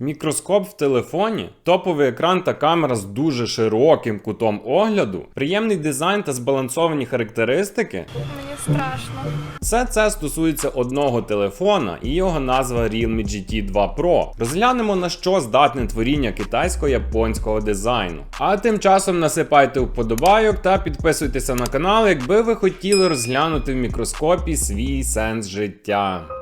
Мікроскоп в телефоні, топовий екран та камера з дуже широким кутом огляду, приємний дизайн та збалансовані характеристики. Мені страшно. Все це стосується одного телефона і його назва Realme GT 2 Pro. Розглянемо на що здатне творіння китайсько-японського дизайну. А тим часом насипайте вподобайок та підписуйтеся на канал, якби ви хотіли розглянути в мікроскопі свій сенс життя.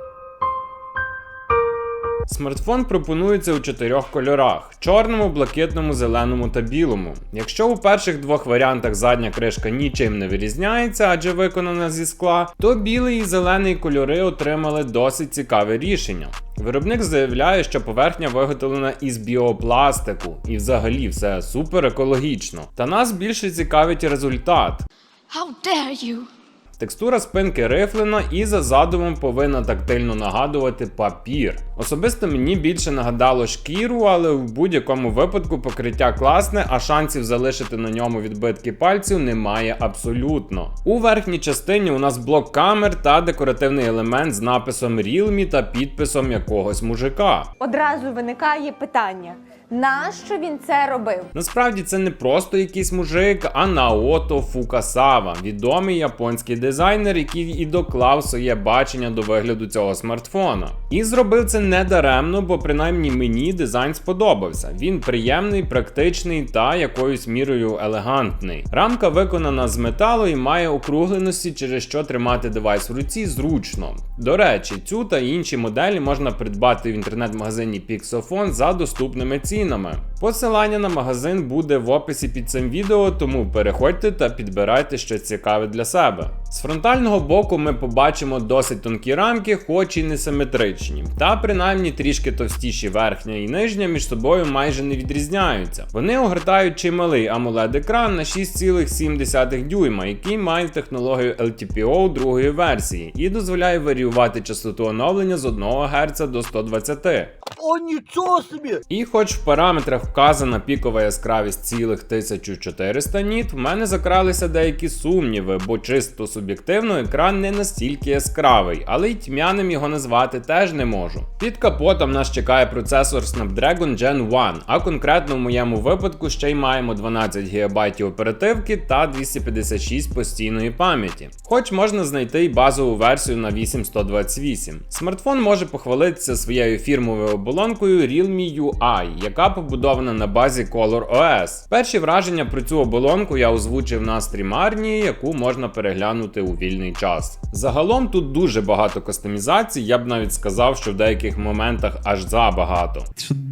Смартфон пропонується у чотирьох кольорах: чорному, блакитному, зеленому та білому. Якщо у перших двох варіантах задня кришка нічим не вирізняється, адже виконана зі скла, то білий і зелений кольори отримали досить цікаве рішення. Виробник заявляє, що поверхня виготовлена із біопластику і взагалі все супер екологічно. Та нас більше цікавить результат. How dare you? Текстура спинки рифлена і за задумом повинна тактильно нагадувати папір. Особисто мені більше нагадало шкіру, але в будь-якому випадку покриття класне, а шансів залишити на ньому відбитки пальців немає абсолютно. У верхній частині у нас блок камер та декоративний елемент з написом Realme та підписом якогось мужика. Одразу виникає питання: нащо він це робив? Насправді це не просто якийсь мужик, а Наото Фукасава, відомий японський дизайнер, який і доклав своє бачення до вигляду цього смартфона. І зробив це не даремно, бо принаймні мені дизайн сподобався. Він приємний, практичний та якоюсь мірою елегантний. Рамка виконана з металу і має округленості, через що тримати девайс в руці зручно. До речі, цю та інші моделі можна придбати в інтернет-магазині Pixophone за доступними цінами цінами. Посилання на магазин буде в описі під цим відео, тому переходьте та підбирайте щось цікаве для себе. З фронтального боку ми побачимо досить тонкі рамки, хоч і не симетричні, та принаймні трішки товстіші верхня і нижня між собою майже не відрізняються. Вони огортають чималий AMOLED екран на 6,7 дюйма, який має технологію LTPO другої версії і дозволяє варіювати частоту оновлення з 1 Гц до 120. О, нічого собі! І хоч в параметрах вказана пікова яскравість цілих 1400 ніт, в мене закралися деякі сумніви, бо чисто суб'єктивно екран не настільки яскравий, але й тьмяним його назвати теж не можу. Під капотом нас чекає процесор Snapdragon Gen 1, а конкретно в моєму випадку ще й маємо 12 ГБ оперативки та 256 постійної пам'яті. Хоч можна знайти й базову версію на 8128. Смартфон може похвалитися своєю фірмовою оболонкою Realme UI, яка побудована на базі Color OS. Перші враження про цю оболонку я озвучив на стрімарні, яку можна переглянути у вільний час. Загалом тут дуже багато кастомізацій, я б навіть сказав, що в деяких моментах аж забагато.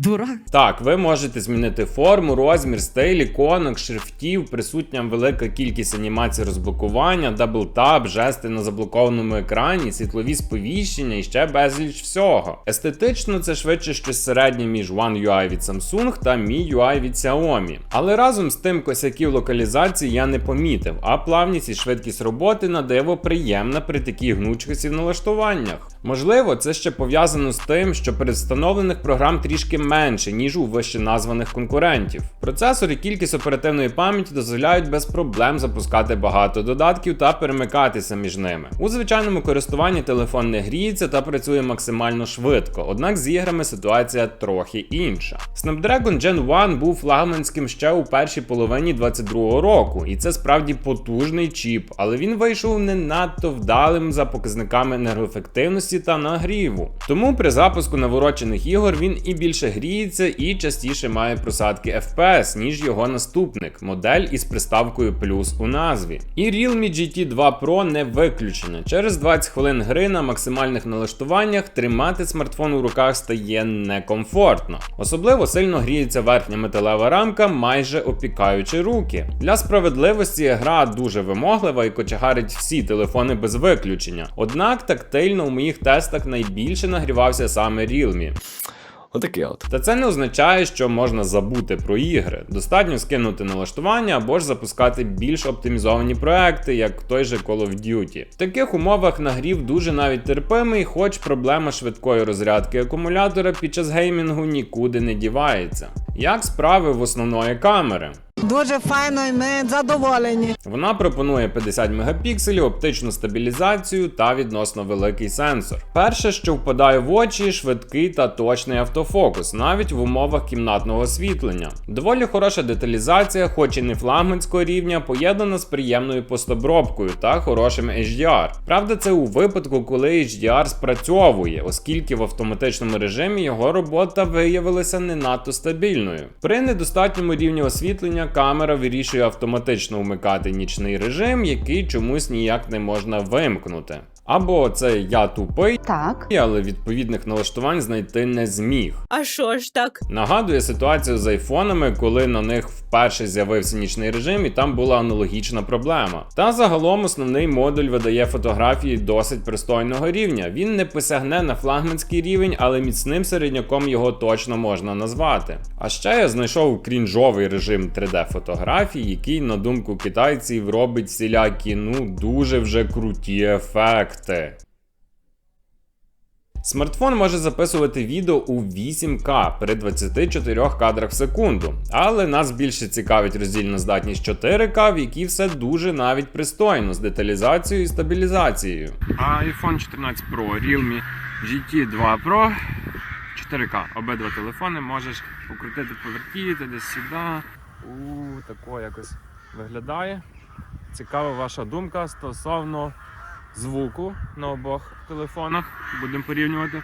Дурак? Так, ви можете змінити форму, розмір, стиль, іконок, шрифтів, присутня велика кількість анімацій розблокування, даблтап, жести на заблокованому екрані, світлові сповіщення і ще безліч всього. Естетично це швидше щось середнє між One UI від Samsung та Mi UI від Xiaomi. Але разом з тим косяків локалізації я не помітив, а плавність і швидкість роботи на диво приємна при такій гнучкості в налаштуваннях. Можливо, це ще пов'язано з тим, що передвстановлених програм трішки менше, ніж у вище названих конкурентів. Процесор і кількість оперативної пам'яті дозволяють без проблем запускати багато додатків та перемикатися між ними. У звичайному користуванні телефон не гріється та працює максимально швидко, однак з іграми ситуація трохи інша. Snapdragon Gen 1 був флагманським ще у першій половині 22-го року, і це справді потужний чіп, але він вийшов не надто вдалим за показниками енергоефективності та нагріву. Тому при запуску наворочених ігор він і більше гріється, і частіше має просадки FPS, ніж його наступник, модель із приставкою плюс у назві. І Realme GT 2 Pro не виключення. Через 20 хвилин гри на максимальних налаштуваннях тримати смартфон у руках стає некомфортно. Особливо сильно гріється верхня металева рамка, майже опікаючи руки. Для справедливості гра дуже вимоглива і кочегарить всі телефони без виключення. Однак тактильно у моїх тестах найбільше нагрівався саме Realme. Отаке от. Та це не означає, що можна забути про ігри. Достатньо скинути налаштування або ж запускати більш оптимізовані проекти, як той же Call of Duty. В таких умовах нагрів дуже навіть терпимий, хоч проблема швидкої розрядки акумулятора під час геймінгу нікуди не дівається. Як справи в основної камери? Дуже файно і ми задоволені. Вона пропонує 50 мегапікселів, оптичну стабілізацію та відносно великий сенсор. Перше, що впадає в очі, швидкий та точний автофокус, навіть в умовах кімнатного освітлення. Доволі хороша деталізація, хоч і не флагманського рівня, поєднана з приємною постобробкою та хорошим HDR. Правда, це у випадку, коли HDR спрацьовує, оскільки в автоматичному режимі його робота виявилася не надто стабільною. При недостатньому рівні освітлення камера вирішує автоматично вмикати нічний режим, який чомусь ніяк не можна вимкнути. Або це я тупий, Так. але відповідних налаштувань знайти не зміг. А що ж так? Нагадує ситуацію з айфонами, коли на них вперше з'явився нічний режим, і там була аналогічна проблема. Та загалом основний модуль видає фотографії досить пристойного рівня. Він не посягне на флагманський рівень, але міцним середняком його точно можна назвати. А ще я знайшов крінжовий режим 3D фотографій, який, на думку китайців, робить всілякі ну дуже вже круті ефекти. Смартфон може записувати відео у 8К при 24 кадрах в секунду, але нас більше цікавить роздільна здатність 4К, в якій все дуже навіть пристойно з деталізацією і стабілізацією. iPhone 14 Pro, Realme GT 2 Pro, 4К. Обидва телефони можеш покрутити, повертіти десь сюди. У тако якось виглядає. Цікава ваша думка стосовно звуку на обох телефонах. Будемо порівнювати.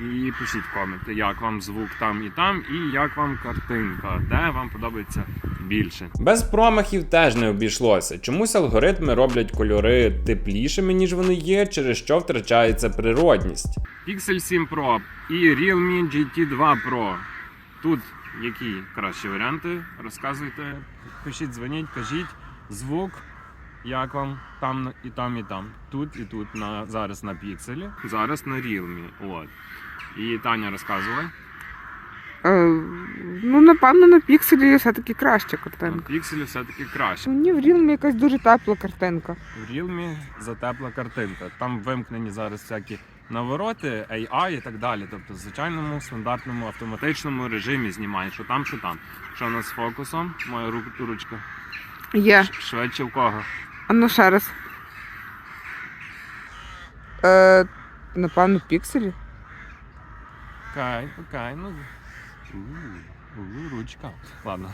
І пишіть коменти, як вам звук там і там, і як вам картинка, де вам подобається більше. Без промахів теж не обійшлося. Чомусь алгоритми роблять кольори теплішими, ніж вони є, через що втрачається природність. Pixel 7 Pro і Realme GT 2 Pro. Тут які кращі варіанти? Розказуйте, пишіть, дзвоніть, кажіть звук. Як вам там і там, і там. Тут і тут на зараз на пікселі, зараз на Realme. От. І Таня розказувала. Е, ну, напевно, на пікселі все-таки краще На картинка. пікселі все-таки краще. Мені в Realme якась дуже тепла картинка. В Realme затепла картинка. Там вимкнені зараз всякі навороти, AI і так далі. Тобто в звичайному стандартному автоматичному режимі знімає, що там, що там. Що у нас з фокусом? Моя ру- ручка. Є. Ш- Швидше в кого? А ну ще раз. Е, напевно, пікселі. Окей, окей, ну. У, у, ручка. Ладно.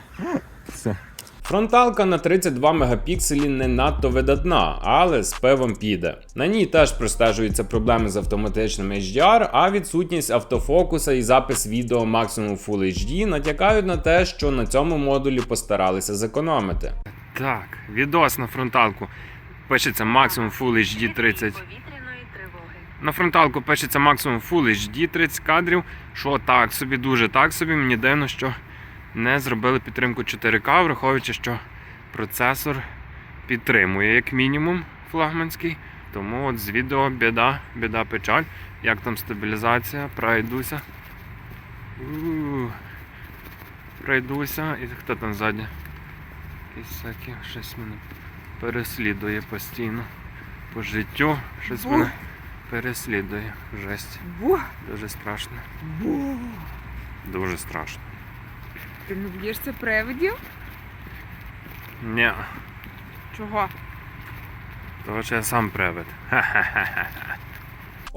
Все. Фронталка на 32 мегапікселі не надто видатна, але з пивом піде. На ній теж простежуються проблеми з автоматичним HDR, а відсутність автофокуса і запис відео максимум Full HD натякають на те, що на цьому модулі постаралися зекономити. Так, відос на фронталку. Пишеться максимум Full HD 30. На фронталку пишеться максимум Full HD 30 кадрів. Що так собі, дуже так собі. Мені дивно, що не зробили підтримку 4К, враховуючи, що процесор підтримує як мінімум флагманський. Тому от з відео біда, біда печаль. Як там стабілізація, пройдуся. У, Пройдуся. І хто там ззаді? Якісь всякі, щось мене переслідує постійно. По життю. Щось Бу. мене переслідує. Жесть. Бу, Дуже страшно. бу. Дуже страшно. Ти не боїшся привидів? Ні, Чого? того що я сам привид.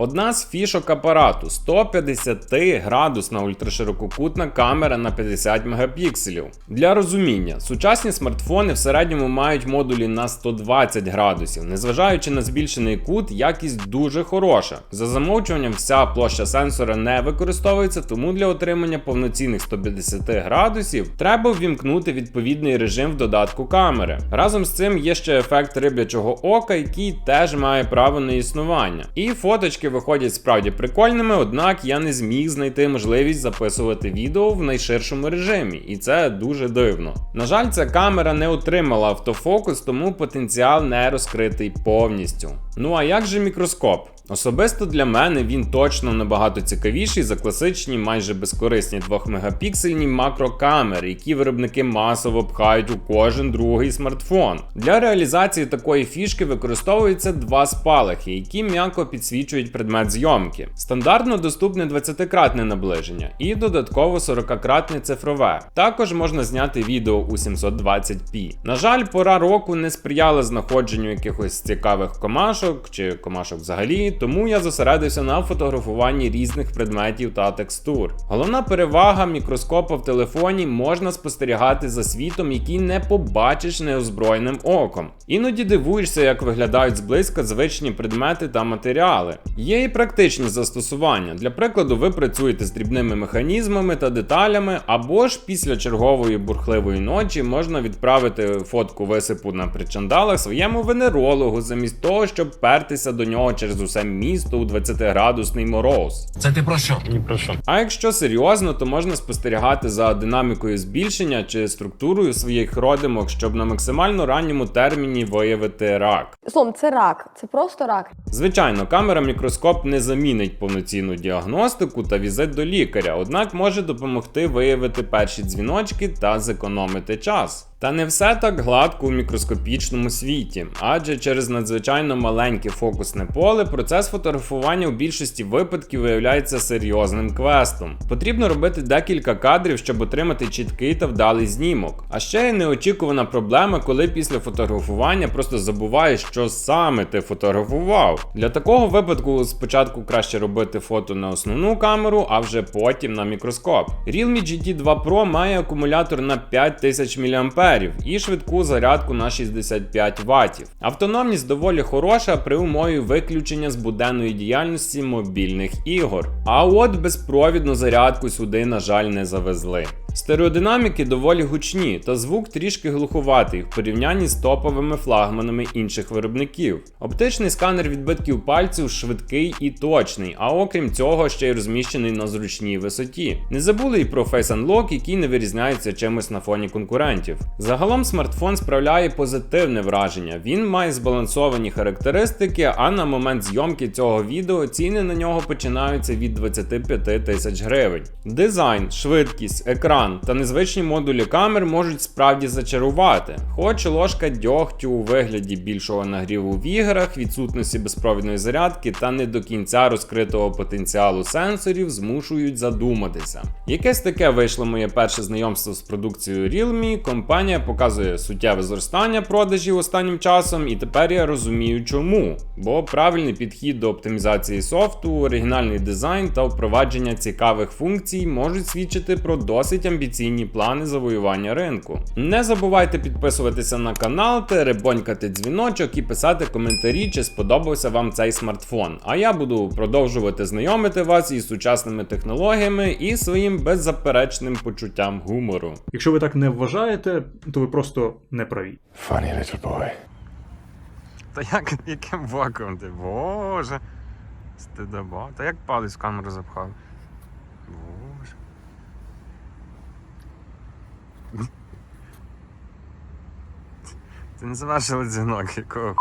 Одна з фішок апарату 150 градусна ультраширококутна камера на 50 мегапікселів. Для розуміння, сучасні смартфони в середньому мають модулі на 120 градусів. Незважаючи на збільшений кут, якість дуже хороша. За замовчуванням, вся площа сенсора не використовується, тому для отримання повноцінних 150 градусів треба ввімкнути відповідний режим в додатку камери. Разом з цим є ще ефект риблячого ока, який теж має право на існування. І фоточки виходять справді прикольними, однак я не зміг знайти можливість записувати відео в найширшому режимі, і це дуже дивно. На жаль, ця камера не отримала автофокус, тому потенціал не розкритий повністю. Ну а як же мікроскоп? Особисто для мене він точно набагато цікавіший за класичні, майже безкорисні 2-мегапіксельні макрокамери, які виробники масово пхають у кожен другий смартфон. Для реалізації такої фішки використовуються два спалахи, які м'яко підсвічують предмет зйомки. Стандартно доступне 20-кратне наближення і додатково 40-кратне цифрове. Також можна зняти відео у 720p. На жаль, пора року не сприяла знаходженню якихось цікавих комашок чи комашок взагалі, тому я зосередився на фотографуванні різних предметів та текстур. Головна перевага мікроскопа в телефоні можна спостерігати за світом, який не побачиш неозброєним оком. Іноді дивуєшся, як виглядають зблизька звичні предмети та матеріали. Є і практичні застосування. Для прикладу, ви працюєте з дрібними механізмами та деталями, або ж після чергової бурхливої ночі можна відправити фотку висипу на причандалах своєму венерологу, замість того, щоб пертися до нього через усе місто у 20-градусний мороз. Це ти про що? А якщо серйозно, то можна спостерігати за динамікою збільшення чи структурою своїх родимок, щоб на максимально ранньому терміні виявити рак. Словом, це рак, це просто рак. Звичайно, камера мікроскоп не замінить повноцінну діагностику та візит до лікаря, однак може допомогти виявити перші дзвіночки та зекономити час. Та не все так гладко у мікроскопічному світі, адже через надзвичайно маленьке фокусне поле процес фотографування у більшості випадків виявляється серйозним квестом. Потрібно робити декілька кадрів, щоб отримати чіткий та вдалий знімок. А ще є неочікувана проблема, коли після фотографування просто забуваєш, що саме ти фотографував. Для такого випадку спочатку краще робити фото на основну камеру, а вже потім на мікроскоп. Realme GT 2 Pro має акумулятор на 5000 мА і швидку зарядку на 65 Вт. Автономність доволі хороша при умові виключення з буденної діяльності мобільних ігор. А от безпровідну зарядку сюди, на жаль, не завезли. Стереодинаміки доволі гучні, та звук трішки глуховатий в порівнянні з топовими флагманами інших виробників. Оптичний сканер відбитків пальців швидкий і точний, а окрім цього ще й розміщений на зручній висоті. Не забули і про Face Unlock, який не вирізняється чимось на фоні конкурентів. Загалом смартфон справляє позитивне враження. Він має збалансовані характеристики, а на момент зйомки цього відео ціни на нього починаються від 25 тисяч гривень. Дизайн, швидкість, екран та незвичні модулі камер можуть справді зачарувати. Хоч ложка дьогтю у вигляді більшого нагріву в іграх, відсутності безпровідної зарядки та не до кінця розкритого потенціалу сенсорів змушують задуматися. Якесь таке вийшло моє перше знайомство з продукцією Realme. Компанія показує суттєве зростання продажів останнім часом, і тепер я розумію чому. Бо правильний підхід до оптимізації софту, оригінальний дизайн та впровадження цікавих функцій можуть свідчити про досить амбіційні плани завоювання ринку. Не забувайте підписуватися на канал, теребонькати дзвіночок і писати коментарі, чи сподобався вам цей смартфон. А я буду продовжувати знайомити вас із сучасними технологіями і своїм беззаперечним почуттям гумору. Якщо ви так не вважаєте, то ви просто не праві. Та як яким вакуум ти? Боже. Стидоба. Та як палець в камеру запхав? Боже. Ти не завершили дзвінок, якого